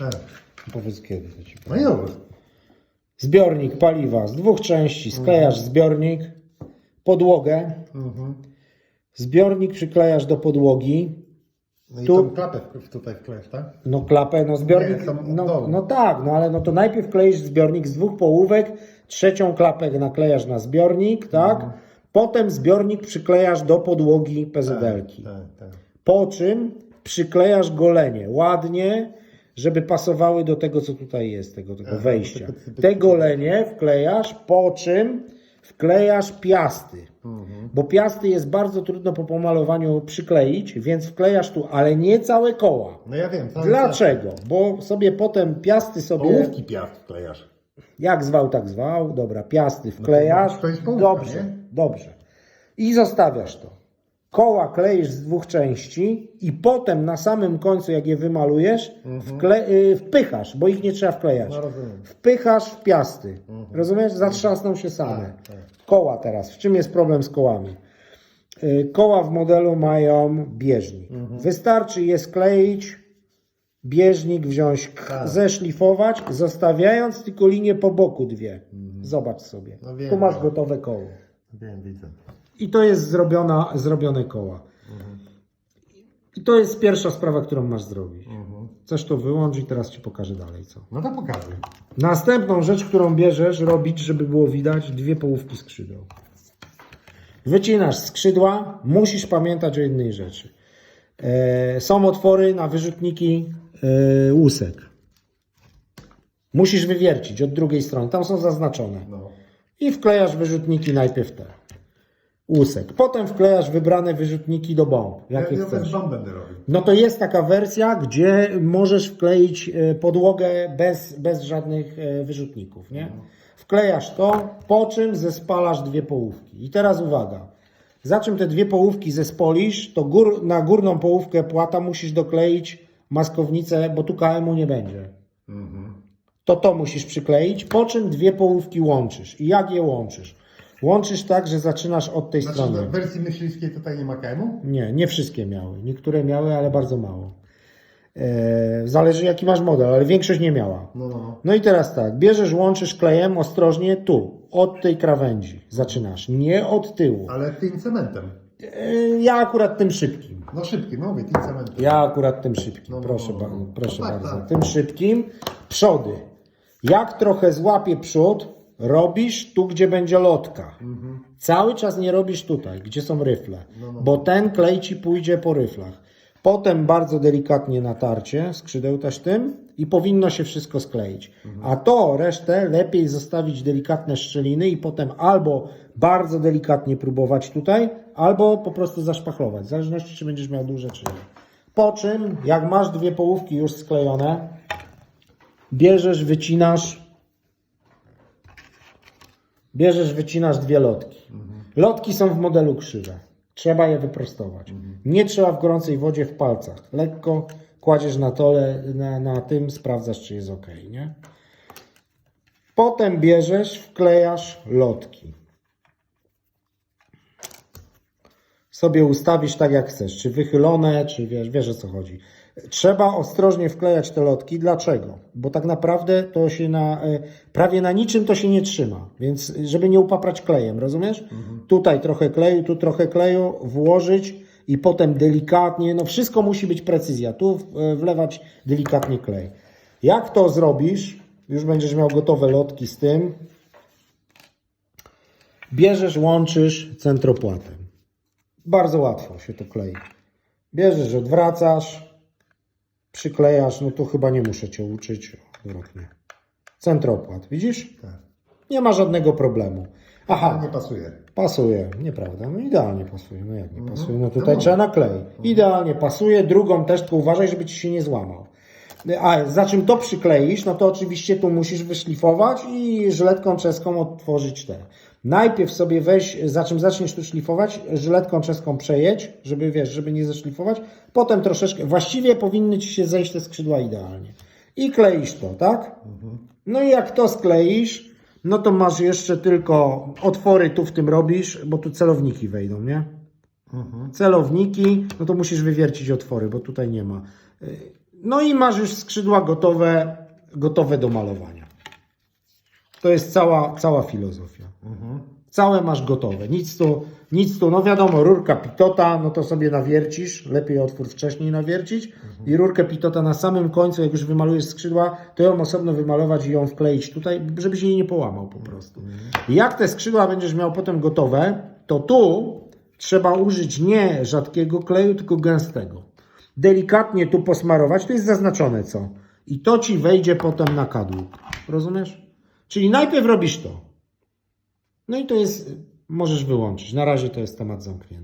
Tak. Powiedz kiedy to ci i dobra. Zbiornik paliwa z dwóch części. Sklejasz zbiornik, podłogę. Mhm. Zbiornik przyklejasz do podłogi. No i Tu- tą klapę w- tutaj wklejesz, tak? No klapę, no zbiornik. Nie, tam od no, dołu. no tak, no ale no to najpierw kleisz zbiornik z dwóch połówek, trzecią klapę naklejasz na zbiornik, tak? Mhm. Potem zbiornik przyklejasz do podłogi PZL-ki. Tak, tak. Po czym przyklejasz golenie ładnie, żeby pasowały do tego, co tutaj jest, tego, tego Aha, wejścia. Te golenie wklejasz, po czym wklejasz piasty. Mhm. Bo piasty jest bardzo trudno po pomalowaniu przykleić, więc wklejasz tu, ale nie całe koła. No ja wiem. Dlaczego? Bo sobie potem piasty sobie, Połówki piast wklejasz. jak zwał, tak zwał, dobra, piasty wklejasz, to jest połówka, dobrze, nie? dobrze. I zostawiasz to. Koła kleisz z dwóch części i potem na samym końcu, jak je wymalujesz, wkle, y, wpychasz, bo ich nie trzeba wklejać. No rozumiem. Wpychasz w piasty. Rozumiesz? Zatrzasną się same. Tak, tak. Koła teraz. W czym jest problem z kołami? Y, Koła w modelu mają bieżnik. Mhm. Wystarczy je skleić, bieżnik wziąć, k- Tak. zeszlifować, zostawiając tylko linię po boku dwie. Zobacz sobie. No wiem, tu masz no. gotowe koło. Wiem, widzę. I to jest zrobiona, zrobione koła. I to jest pierwsza sprawa, którą masz zrobić. Mhm. Chcesz to wyłączyć, teraz Ci pokażę dalej co. No to pokazuj. Następną rzecz, którą bierzesz, robić, żeby było widać, dwie połówki skrzydeł. Wycinasz skrzydła, musisz pamiętać o jednej rzeczy. E, są otwory na wyrzutniki e, łusek. Musisz wywiercić od drugiej strony, tam są zaznaczone. No. I wklejasz wyrzutniki najpierw te. Łusek. Potem wklejasz wybrane wyrzutniki do bomb, jakie ja, ja chcesz. dom będę robił. No to jest taka wersja, gdzie możesz wkleić e, podłogę bez, bez żadnych e, wyrzutników, nie? Wklejasz to, po czym zespalasz dwie połówki. I teraz uwaga. Za czym te dwie połówki zespolisz, to gór, na górną połówkę płata musisz dokleić maskownicę, bo tu KM-u nie będzie. Mhm. To to musisz przykleić, po czym dwie połówki łączysz. I jak je łączysz? Łączysz tak, że zaczynasz od tej Znaczy, strony. w wersji myśliwskiej tutaj nie ma KM-u? Nie, nie wszystkie miały. Niektóre miały, ale bardzo mało. E, zależy jaki masz model, ale większość nie miała. No, no, no. No i teraz tak, bierzesz, łączysz klejem ostrożnie tu, od tej krawędzi zaczynasz, nie od tyłu. Ale tym cementem. E, ja akurat tym szybkim. No szybki, no mówię, tym cementem. Ja akurat tym szybkim, No, no, proszę, no, ba- no. proszę No tak, bardzo. tak. Tym szybkim, przody. Jak trochę złapie przód, robisz tu, gdzie będzie lotka. Cały czas nie robisz tutaj, gdzie są ryfle, bo ten klej ci pójdzie po ryflach. Potem bardzo delikatnie natarcie, skrzydeł też tym i powinno się wszystko skleić. A to resztę lepiej zostawić delikatne szczeliny i potem albo bardzo delikatnie próbować tutaj, albo po prostu zaszpachlować, w zależności czy będziesz miał duże czy nie. Po czym, jak masz dwie połówki już sklejone, bierzesz, wycinasz Bierzesz, wycinasz dwie lotki. Lotki są w modelu krzywe. Trzeba je wyprostować. Nie trzeba w gorącej wodzie w palcach. Lekko kładziesz na tole, na, na tym, sprawdzasz, czy jest ok, nie? Potem bierzesz, wklejasz lotki. Sobie ustawisz tak, jak chcesz. Czy wychylone, czy wiesz, wiesz o co chodzi. Trzeba ostrożnie wklejać te lotki. Dlaczego? Bo tak naprawdę to się na, e, prawie na niczym to się nie trzyma. Więc żeby nie upaprać klejem, rozumiesz? Tutaj trochę kleju, tu trochę kleju, włożyć i potem delikatnie, no wszystko musi być precyzja. Tu e, wlewać delikatnie klej. Jak to zrobisz, już będziesz miał gotowe lotki z tym, bierzesz, łączysz centropłatem. Bardzo łatwo się to klei. Bierzesz, odwracasz, przyklejasz, no tu chyba nie muszę Cię uczyć, odwrotnie. Centropłat, widzisz? Tak. Nie ma żadnego problemu. Aha, Nie pasuje. pasuje, nieprawda, no idealnie pasuje, no jak nie pasuje, no No tutaj mów. trzeba naklei. Idealnie pasuje, drugą też, tylko uważaj, żeby Ci się nie złamał. A za czym to przykleisz, no to oczywiście tu musisz wyszlifować i żyletką czeską otworzyć te. Najpierw sobie weź, za czym zaczniesz tu szlifować, żyletką czeską przejedź, żeby wiesz, żeby nie zeszlifować. Potem troszeczkę, właściwie powinny Ci się zejść te skrzydła idealnie. I kleisz to, tak? No i jak to skleisz, no to masz jeszcze tylko otwory tu w tym robisz, bo tu celowniki wejdą, nie? Celowniki, no to musisz wywiercić otwory, bo tutaj nie ma. No i masz już skrzydła gotowe, gotowe do malowania. To jest cała, cała filozofia. Całe masz gotowe. Nic tu, nic tu, no wiadomo, rurka pitota, no to sobie nawiercisz, lepiej otwór wcześniej nawiercić i rurkę pitota na samym końcu, jak już wymalujesz skrzydła, to ją osobno wymalować i ją wkleić tutaj, żeby się jej nie połamał po prostu. Jak te skrzydła będziesz miał potem gotowe, to tu trzeba użyć nie rzadkiego kleju, tylko gęstego. Delikatnie tu posmarować, to jest zaznaczone co. I to ci wejdzie potem na kadłub. Rozumiesz? Czyli najpierw robisz to. No i to jest, możesz wyłączyć. Na razie to jest temat zamknięty.